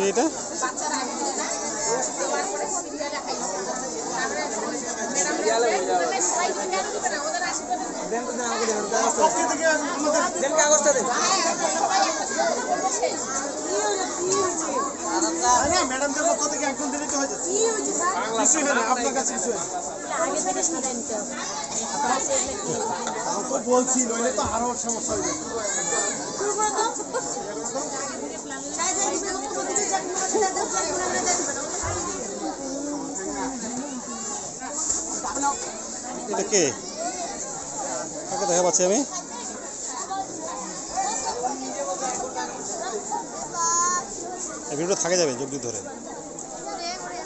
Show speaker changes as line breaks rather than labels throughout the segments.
এটা
ম্যাডামদের পক্ষ থেকে একজন দিলে তো হয়ে যাচ্ছে। না আপনার কাছে কিছু তো বলছি নইলে তো আরও সমস্যা হয়ে
এটা কে? কাকে দেখা পাচ্ছি আমি ভিডিওটা থাকে যাবে যোগ ধরে।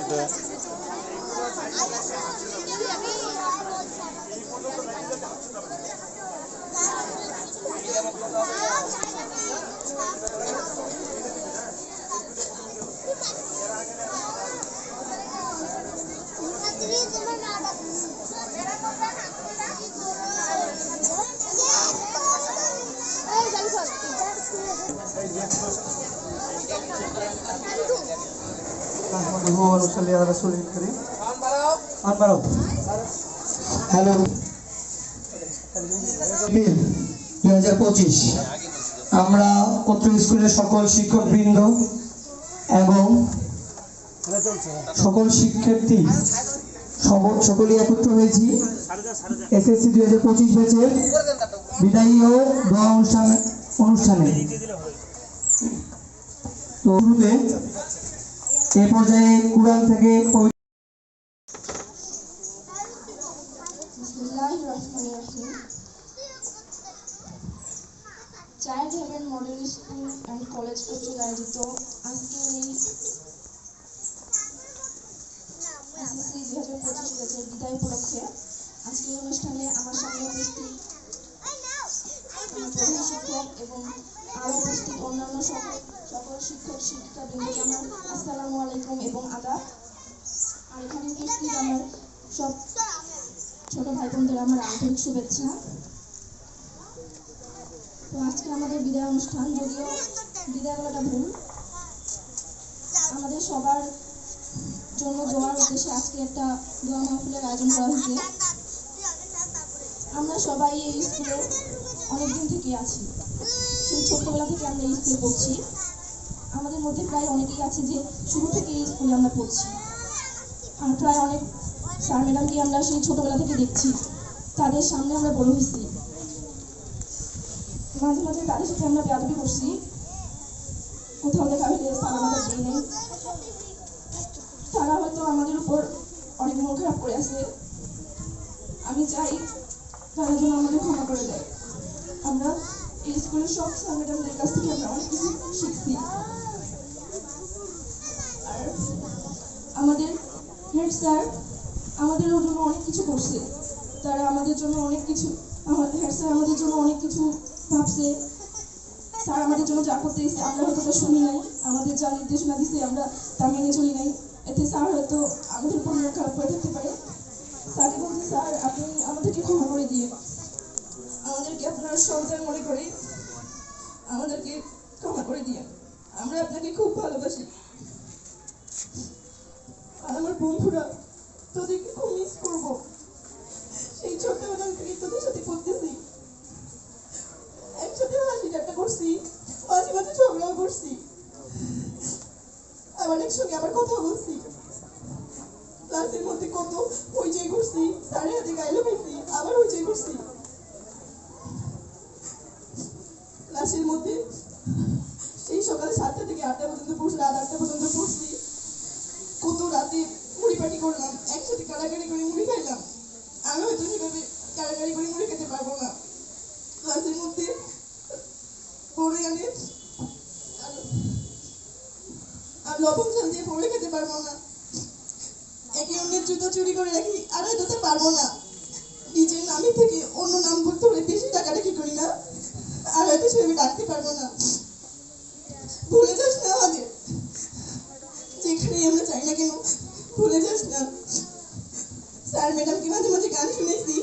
এটা
হ্যালো দুই হাজার পঁচিশ। আমরা পত্র স্কুলের সকল শিক্ষকবৃন্দ এবং সকল শিক্ষার্থী সকলেই একত্র হয়েছি। এসএসসি দুই হাজার পঁচিশ ব্যাচের বিদায়ী ও অনুষ্ঠান অনুষ্ঠানে। তো এ পর্যায়ে কুরআন থেকে
অ্যান্ড কলেজ কর্তৃক আয়োজিত এসএসসি দুই হাজার পঁচিশ ব্যাচের বিদায় উপলক্ষে আজকের অনুষ্ঠানে আমার সামনে উপস্থিত প্রধান শিক্ষক এবং আরও উপস্থিত অন্যান্য সকল সকল শিক্ষক শিক্ষিকা বৃন্দকে আমার আসসালামু আলাইকুম এবং আদাব। আর এখানে উপস্থিত আমার সব ছোট ভাই বোনদের আমার আন্তরিক শুভেচ্ছা। তো আজকে আমাদের বিদায় অনুষ্ঠান, যদিও বিদায় বলাটা ভুল। আমাদের সবার জন্য দোয়ার উদ্দেশ্যে আজকে একটা দোয়া মাহফিলের আয়োজন করা হয়েছে। আমরা সবাই এই স্কুলে অনেক দিন থেকে আছি। সেই ছোট্টবেলা থেকে আমরা এই স্কুলে পড়ছি। আমাদের মধ্যে প্রায় অনেকেই আছে যে শুরু থেকে এই স্কুলে আমরা পড়ছি। আর প্রায় অনেক স্যার ম্যাডামকে আমরা সেই ছোটবেলা থেকে দেখছি। তাদের সামনে আমরা বড় হয়েছি। মাঝে মাঝে তাদের সাথে আমরা বেয়াদবি করছি। কোথাও দেখা হলে আমাদের দিই নেই তারা হয়তো আমাদের উপর অনেক মন খারাপ করে আছে আমি চাই তারা যেন আমাদের ক্ষমা করে দেয়। আমরা এই স্কুলের সব স্যার ম্যাডামদের কাছ থেকে আমরা অনেক কিছু শিখছি। আর আমাদের হেড স্যার আমাদের জন্য অনেক কিছু করছে। তারা আমাদের জন্য অনেক কিছু, আমাদের হেড স্যার আমাদের জন্য অনেক কিছু ভাবছে। স্যার আমাদের জন্য যা করতে এসেছে, আমরা হয়তো তা শুনি নাই। আমাদের যা নির্দেশনা দিচ্ছে আমরা তা মেনে চলি নাই। এতে স্যার হয়তো আমাদের উপর মন খারাপ করে থাকতে পারে। স্যারকে বলছি, স্যার, আপনি আমাদেরকে ক্ষমা করে দিয়ে আমাদেরকে আপনার সন্তান মনে করে আমাদেরকে ক্ষমা করে দিয়ে, আমরা আপনাকে খুব ভালোবাসি। আর আমার বন্ধুরা তোদেরকে খুব মিস করব। সেই ছোটবেলা থেকে তোদের সাথে করতেছি করছি, মাঝে মাঝে ঝগড়াও করছি। আবার একসঙ্গে আবার কথা বলছি। ক্লাসের মধ্যে কত হইচই করছি স্যারের হাতে গাইলো খাইছি আবার হইচই করছি ক্লাসের মধ্যে সেই সকালে সাতটা থেকে আটটা পর্যন্ত পড়ছি রাত আটটা পর্যন্ত পড়ছি কত রাতে মুড়ি পাটি করলাম, একসাথে কাড়াকাড়ি করে মুড়ি খাইলাম। আমি হয়তো সেভাবে কারাগারি করে মুড়ি খেতে পারব না ক্লাসের মধ্যে পড়ে আনে আর- আর লবণ ঝাল দিয়ে পড়ে খেতে পারব না একে অন্যের জুতো চুরি করে রাখি, আর হয়তো পারব না। নিজের নামে থেকে অন্য নাম বলতে হলে বেশি টাকা রাখি করি না? আর হয়তো সেভাবে ডাকতে পারব না। ভুলে যাস না আমাদের। যেখানেই আমরা চাই না কেন, ভুলে যাস না। স্যার ম্যাডামকে মাঝে মাঝে গান শুনেছি?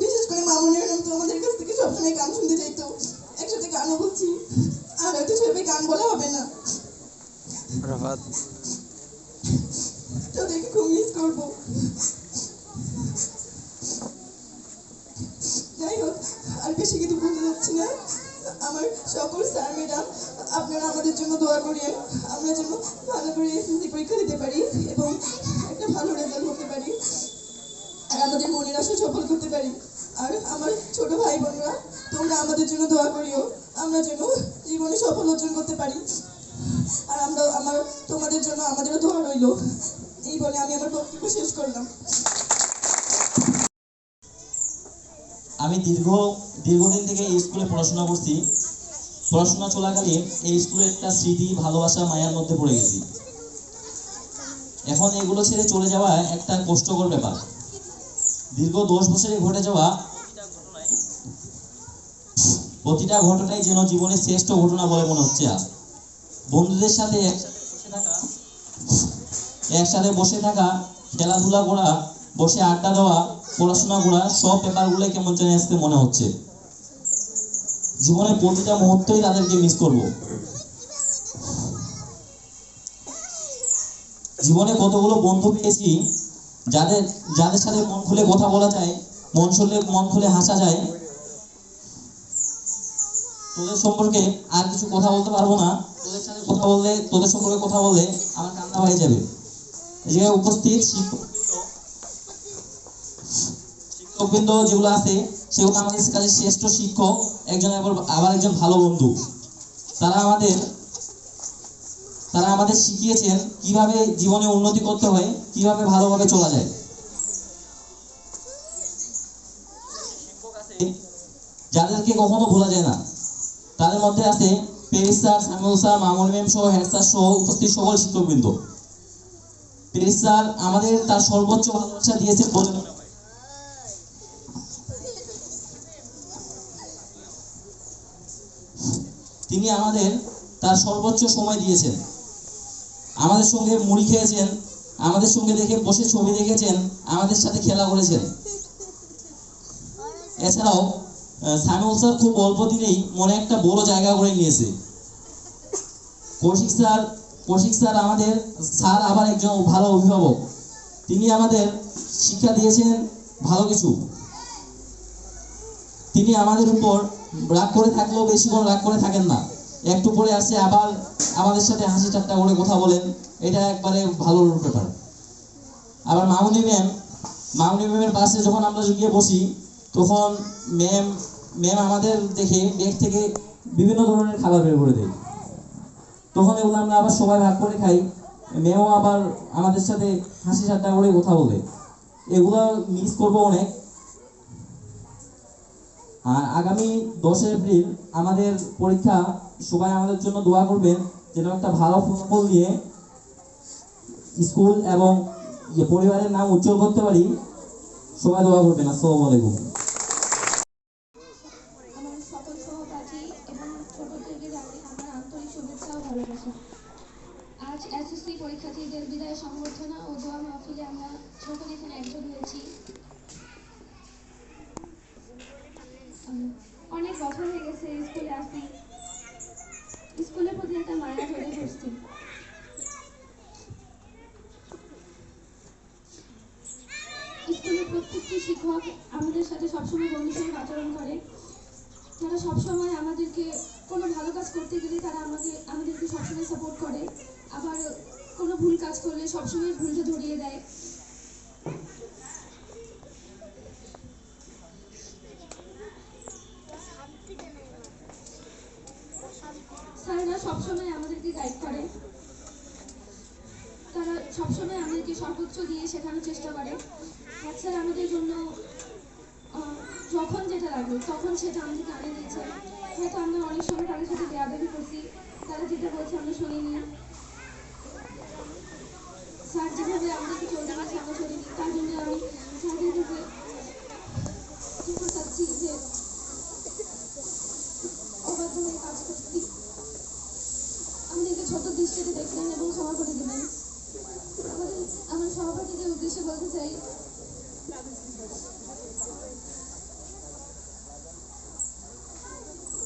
বিশেষ করে মামুনি ম্যাডাম তো আমাদের কাছ থেকে সবসময় গান শুনতে চাইতো। একসাথে গানও বলছি। আর হয়তো সেভাবে গান বলা হবে না। তাদেরকে খুব মিস করব। যাই হোক, আর বেশি কিছু বলতে যাচ্ছি না। আমার সকল স্যার ম্যাডাম আপনারা আমাদের জন্য দোয়া করিয়েন আমরা যেন ভালো করে এসএসসি পরীক্ষা দিতে পারি এবং একটা ভালো রেজাল্ট করতে পারি। আর আমাদের মনের আশা সফল করতে পারি। আর আমার ছোট ভাই বোনরা, তোমরা আমাদের জন্য দোয়া করিও। আমরা যেন জীবনে সফল অর্জন করতে পারি। আর আমরা আমার তোমাদের জন্য আমাদেরও দোয়া রইল। এই বলে আমি আমার বক্তব্য শেষ করলাম।
আমি দীর্ঘ, দীর্ঘদিন থেকে এই স্কুলে পড়াশোনা করছি। পড়াশোনা চলাকালীন এই স্কুলের একটা স্মৃতি, ভালোবাসা মায়ার মধ্যে পড়ে গেছি। এখন এগুলো ছেড়ে চলে যাওয়া একটা কষ্টকর ব্যাপার। দীর্ঘ দশ বছরে ঘটে যাওয়া প্রতিটা ঘটনাই যেন জীবনের শ্রেষ্ঠ ঘটনা বলে মনে হচ্ছে বন্ধুদের সাথে একসাথে বসে থাকা, খেলাধুলা করা, বসে আড্ডা দেওয়া, পড়াশোনা করা, সব পেপারগুলো কেমন যেন আজকে মনে হচ্ছে। জীবনের প্রতিটা মুহূর্তই তাদেরকে মিস করব। জীবনে কতগুলো বন্ধু পেয়েছি, যাদের যাদের সাথে মন খুলে কথা বলা যায়, মন খুলে মন খুলে হাসা যায়। তোদের সম্পর্কে আর কিছু কথা বলতে পারব না। তোদের সাথে কথা বললে, তোদের সম্পর্কে কথা বললে আমার কান্না হয়ে যাবে। জায়গায় উপস্থিত শিক্ষকবৃন্দ শিক্ষকবৃন্দ যেগুলো আছে, সেগুলো আমাদের কাছে শ্রেষ্ঠ শিক্ষক, একজন আবার একজন ভালো বন্ধু। তারা আমাদের তারা আমাদের শিখিয়েছেন কীভাবে জীবনে উন্নতি করতে হয়, কীভাবে ভালোভাবে চলা যায়। শিক্ষক যাদেরকে কখনো ভোলা যায় না। তাদের মধ্যে আছে Paris sir Samiul sir Mamun ma'am সহ, হেড স্যার সহ, উপস্থিত সকল শিক্ষকবৃন্দ। পেরিস স্যার আমাদের তার সর্বোচ্চ ভালোবাসা দিয়েছে তিনি আমাদের তার সর্বোচ্চ সময় দিয়েছেন। আমাদের সঙ্গে মুড়ি খেয়েছেন, আমাদের সঙ্গে দেখে বসে ছবি দেখেছেন, আমাদের সাথে খেলা করেছেন। এছাড়াও সামিউল স্যার খুব অল্প দিনেই মনে একটা বড় জায়গা করে নিয়েছে। কৌশিক স্যার কৌশিক স্যার আমাদের, স্যার আবার একজন ভালো অভিভাবক। তিনি আমাদের শিক্ষা দিয়েছেন ভালো কিছু। তিনি আমাদের উপর রাগ করে থাকলেও বেশিক্ষণ রাগ করে থাকেন না। একটু পরে আসে আবার আমাদের সাথে হাসি ঠাট্টা করে কথা বলেন। এটা একবারে ভালো ব্যাপার। আবার মামুনি ম্যাম, মামুনি ম্যামের পাশে যখন আমরা গিয়ে বসি, তখন ম্যাম ম্যাম আমাদের দেখে ব্যাগ থেকে বিভিন্ন ধরনের খাবার বের করে দেয়। তখন এগুলো আমরা আবার সবাই ভাগ করে খাই। মেয়েও আবার আমাদের সাথে হাসি ঠাট্টা করে কথা বলে। এগুলো মিস করব অনেক। আর আগামী দশই এপ্রিল আমাদের পরীক্ষা, সবাই আমাদের জন্য দোয়া করবেন, যেন একটা ভালো ফলাফল দিয়ে স্কুল এবং পরিবারের নাম উজ্জ্বল করতে পারি, সবাই দোয়া করবেন। আসসালামু আলাইকুম
আমার সকল সহপাঠী এবং ছোট থেকে জানি আমার আন্তরিক শুভেচ্ছা ও ভালোবাসা
আজ এসএসসি পরীক্ষার্থীদের বিদায় সংবর্ধনা ও দোয়া মাহফিলে আমরা সকলে এখানে একজন হয়েছি উম, অনেক বছর হয়ে গেছে স্কুলে আসি স্কুলের প্রতি একটা ধরে স্কুলের প্রত্যেকটি শিক্ষক আমাদের সাথে সবসময় বন্ধুসুলভ আচরণ করে। তারা সবসময় আমাদেরকে কোনো ভালো কাজ করতে গেলে তারা আমাকে, আমাদেরকে সবসময় সাপোর্ট করে। আবার কোনো ভুল কাজ করলে সবসময় ভুলটা ধরিয়ে দেয় স্যাররা সবসময় আমাদেরকে গাইড করে তারা সবসময় আমাদেরকে সর্বোচ্চ দিয়ে শেখানোর চেষ্টা করে। স্যার আমাদের জন্য যখন যেটা
লাগবে, তখন সেটা আমাদেরকে আনে দিয়েছে। হয়তো আমরা অনেক সময় তাদের সাথে বেয়াদবি করছি, তারা যেটা বলছে আমরা শুনিনি। স্যার যেভাবে আমাদেরকে চলতে বলছে আমরা চলিনি তার জন্য আমি স্যারদের কাছে চাচ্ছি যে কাজ করছি। আমাদেরকে ছোট দৃষ্টিতে দেখলেন এবং ক্ষমা করে দিলেন। আমার সহপাঠীদের উদ্দেশ্যে বলতে চাই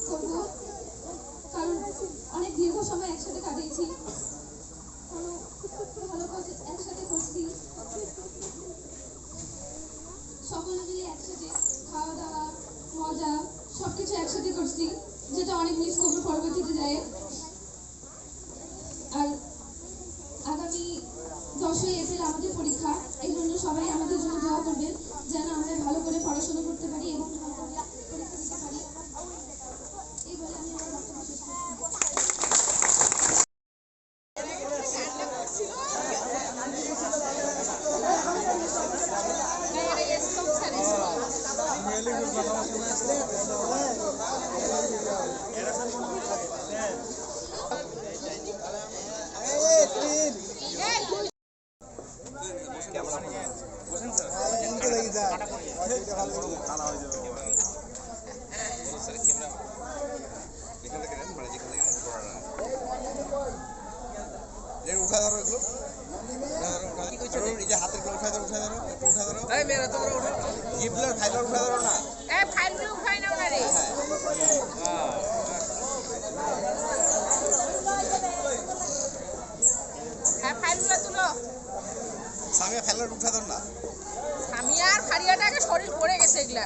করব কারণ অনেক দীর্ঘ সময় একসাথে কাটিয়েছি কোনো ভালো কাজ একসাথে করছি সকলে মিলে একসাথে খাওয়া দাওয়া মজা সব কিছু একসাথে করছি যেটা অনেক মিস করব পরবর্তীতে যায় আর আগামী দশই এপ্রিল আমাদের পরীক্ষা এই জন্য সবাই আমাদের জন্য দোয়া করবেন যেন আমরা ভালো করে পড়াশোনা করতে পারি এবং পরীক্ষা দিতে
উঠা ধরো এগুলো উঠা ধরো, উঠা ধরো। হাতের উঠা ধরো উঠা ধরো একটু উঠা ধরো গিফটগুলোর ফাইলগুলো উঠা ধরো না
এই
সামনে ফেলার উঠে ধরো না?
আমি আর ফারিয়াটাকে শরীর পড়ে গেছে এগুলা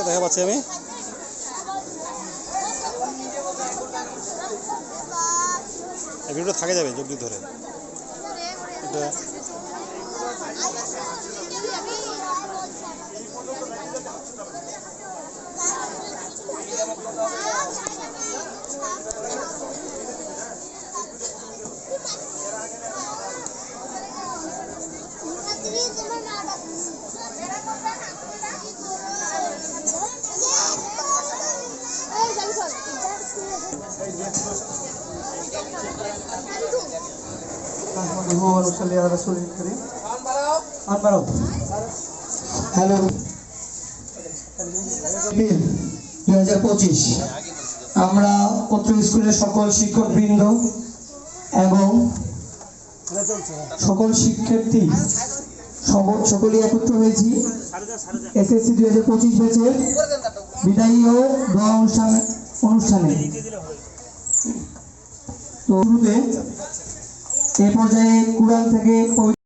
কাকে দেখা আমি। ভিডিওটা থাকে যাবে যোগ ধরে। এটা
হ্যালো হাজার পঁচিশ আমরা পত্র স্কুলের সকল শিক্ষক বৃন্দ এবং সকল শিক্ষার্থী সকলেই একত্র হয়েছি এসএসসি দুই হাজার পঁচিশ বিদায়ী ও অনুষ্ঠানে। তো শুরুতে এ পর্যায়ে কুড়াল থেকে